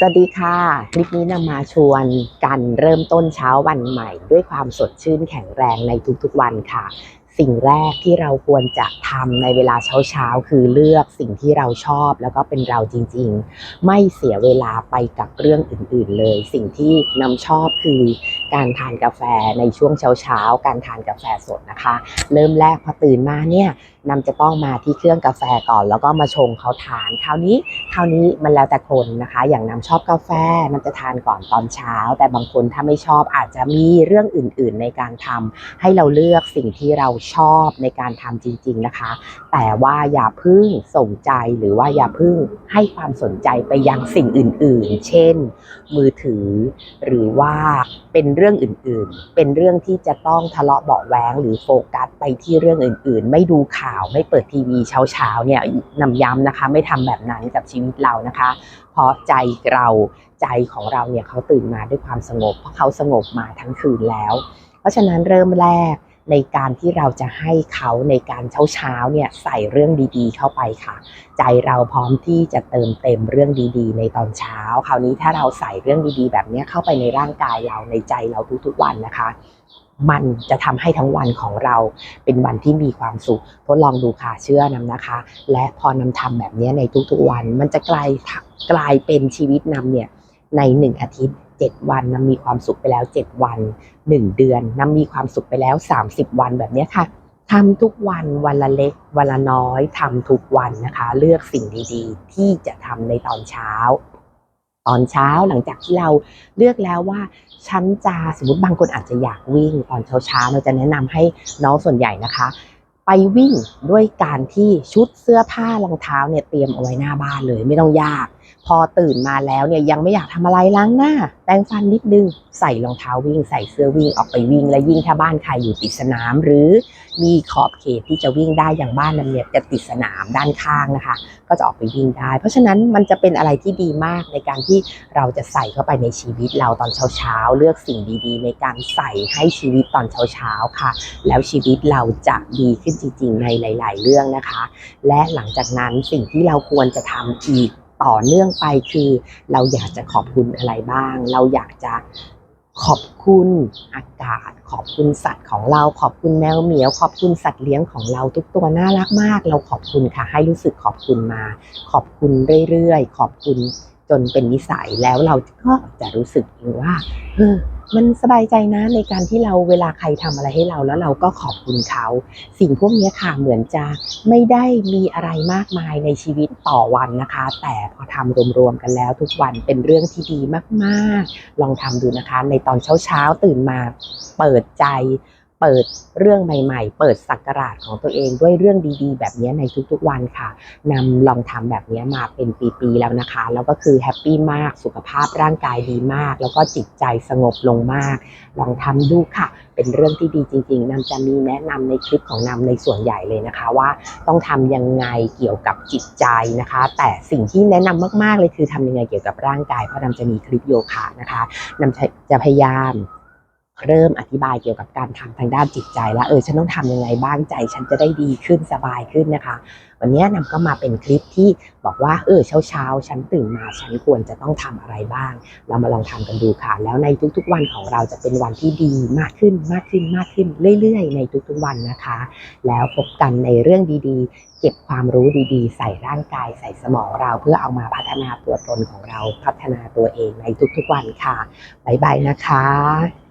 สวัสดีค่ะ คลิปนี้นำมาชวนกันเริ่มต้นเช้าวันใหม่ ด้วยความสดชื่นแข็งแรงในทุกๆวันค่ะ สิ่งแรกที่เราควรจะทำในเวลาเช้าๆ คือเลือกสิ่งที่เราชอบแล้วก็เป็นเราจริงๆ ไม่เสียเวลาไปกับเรื่องอื่นๆเลย สิ่งที่นำชอบคือการทานกาแฟในช่วงเช้าๆ การทานกาแฟสดนะคะ เริ่มแรกพอตื่นมาเนี่ยนำจะต้องมาที่เครื่องกาแฟก่อน แล้วก็มาชงเขาทาน คราวนี้คราวนี้มันแล้วแต่คนนะคะ อย่างนำชอบกาแฟนำจะทานก่อนตอนเช้า แต่บางคนถ้าไม่ชอบอาจจะมีเรื่องอื่น ๆ ในการทำให้เราเลือกสิ่งที่เราชชอบในการทำจริง ๆนะคะ แต่ว่าอย่าพึ่งสนใจหรือว่าอย่าพึ่งให้ความสนใจไปยังสิ่งอื่น ๆ เช่น มือถือ หรือว่าเป็นเรื่องอื่นๆ เป็นเรื่องที่จะต้องทะเลาะเบาะแว้งหรือโฟกัสไปที่เรื่องอื่น ๆ ไม่ดูข่าวไม่เปิดทีวีเช้าๆเนี่ยนำย้ำนะคะ ไม่ทำแบบนั้นกับชีวิตเรานะคะ เพราะใจเราใจของเราเนี่ยเขาตื่นมาด้วยความสงบ เพราะเขาสงบมาทั้งคืนแล้ว เพราะฉะนั้นเริ่มแรก ในการที่เราจะให้เขาในการเช้าเช้าๆเนี่ยใส่เรื่องดีๆ เข้าไปค่ะ ใจเราพร้อมที่จะเติมเต็มเรื่องดีๆ ในตอนเช้า คราวนี้ถ้าเราใส่เรื่องดีๆ แบบนี้เข้าไปในร่างกายเราในใจเราทุกๆวันนะคะ มันจะทำให้ทั้งวันของเราเป็นวันที่มีความสุขทดลองดูค่ะเชื่อนำนะคะ และพอนำทำแบบนี้ในทุกๆวัน มันจะกลายกลายเป็นชีวิตนำเนี่ยในหนึ่งอาทิตย์ 7 วันน้ำมีความสุขไปแล้ว 7 วัน 1 เดือนน้ำมีความสุขไปแล้ว 30 วันแบบนี้ค่ะทำทุกวันวันละเล็กวันละน้อยทำทุกวันนะคะ เลือกสิ่งดีๆ ที่จะทำในตอนเช้า ตอนเช้าหลังจากที่เราเลือกแล้วว่าฉันจะสมมติบางคนอาจจะอยากวิ่งตอนเช้าๆเราจะแนะนำให้น้องส่วนใหญ่นะคะ ไปวิ่งด้วยการที่ชุดเสื้อผ้ารองเท้าเนี่ยเตรียมเอาไว้หน้าบ้านเลยไม่ต้องยาก พอตื่นมาแล้วเนี่ยยังไม่อยากทำอะไรล้างหน้าแปรงฟันนิดนึง ใส่รองเท้าวิ่ง ใส่เสื้อวิ่งออกไปวิ่ง และยิ่งถ้าบ้านใครอยู่ติดสนาม หรือมีขอบเขตที่จะวิ่งได้อย่างบ้านนั้นเนี่ยจะติดสนามด้านข้างนะคะ ก็จะออกไปวิ่งได้ เพราะฉะนั้นมันจะเป็นอะไรที่ดีมากในการที่เราจะใส่เข้าไปในชีวิตเราตอนเช้าๆเลือกสิ่งดีๆ ในการใส่ให้ชีวิตตอนเช้าๆค่ะ แล้วชีวิตเราจะดีขึ้นจริงๆในหลาย ๆ เรื่องนะคะ และหลังจากนั้นสิ่งที่เราควรจะทำอีก ต่อเนื่องไปคือเราอยากจะขอบคุณอะไรบ้าง เราอยากจะขอบคุณอากาศ ขอบคุณสัตว์ของเราขอบคุณแมวเหมียว ขอบคุณสัตว์เลี้ยงของเราทุกตัวน่ารักมาก เราขอบคุณค่ะ ให้รู้สึกขอบคุณมา ขอบคุณเรื่อยๆ ขอบคุณจนเป็นนิสัยแล้วเราก็จะรู้สึกเองว่าเมันสบายใจนะในการที่เราเวลาใครทำอะไรให้เราแล้วเราก็ขอบคุณเขา สิ่งพวกนี้ค่ะเหมือนจะไม่ได้มีอะไรมากมายในชีวิตต่อวันนะคะ แต่พอทำรวมๆกันแล้วทุกวันเป็นเรื่องที่ดีมากๆ ลองทำดูนะคะ ในตอนเช้าๆตื่นมาเปิดใจ เปิดเรื่องใหม่ ๆ เปิดสักราชของตัวเองด้วยเรื่องดีๆ แบบนี้ในทุกๆวันค่ะนำลองทำแบบนี้มาเป็นปีๆแล้วนะคะ แล้วก็คือแฮปปี้มากสุขภาพร่างกายดีมาก แล้วก็จิตใจสงบลงมาก ลองทำดูค่ะ เป็นเรื่องที่ดีจริงๆนำจะมีแนะนำในคลิปของนำในส่วนใหญ่เลยนะคะว่าต้องทำยังไงเกี่ยวกับจิตใจนะคะ แต่สิ่งที่แนะนำมากๆเลยคือทำยังไงเกี่ยวกับร่างกายเพราะนำจะมีคลิปโยคะนะคะนำจะจะพยายาม เริ่มอธิบายเกี่ยวกับการทำทางด้านจิตใจแล้วเออฉันต้องทำยังไงบ้างใจ ฉันจะได้ดีขึ้นสบายขึ้นนะคะ วันนี้นำก็มาเป็นคลิปที่บอกว่าเออเช้าเช้าฉันตื่นมาฉันควรจะต้องทำอะไรบ้าง เรามาลองทำกันดูค่ะ แล้วในทุกๆวันของเราจะเป็นวันที่ดีมากขึ้นมากขึ้นมากขึ้นเรื่อยๆ ในทุกๆวันนะคะ แล้วพบกันในเรื่องดีๆ เก็บความรู้ดีๆ ใส่ร่างกายใส่สมองเราเพื่อเอามาพัฒนาตัวตนของเราพัฒนาตัวเองในทุกๆวันค่ะบ๊ายบายนะคะ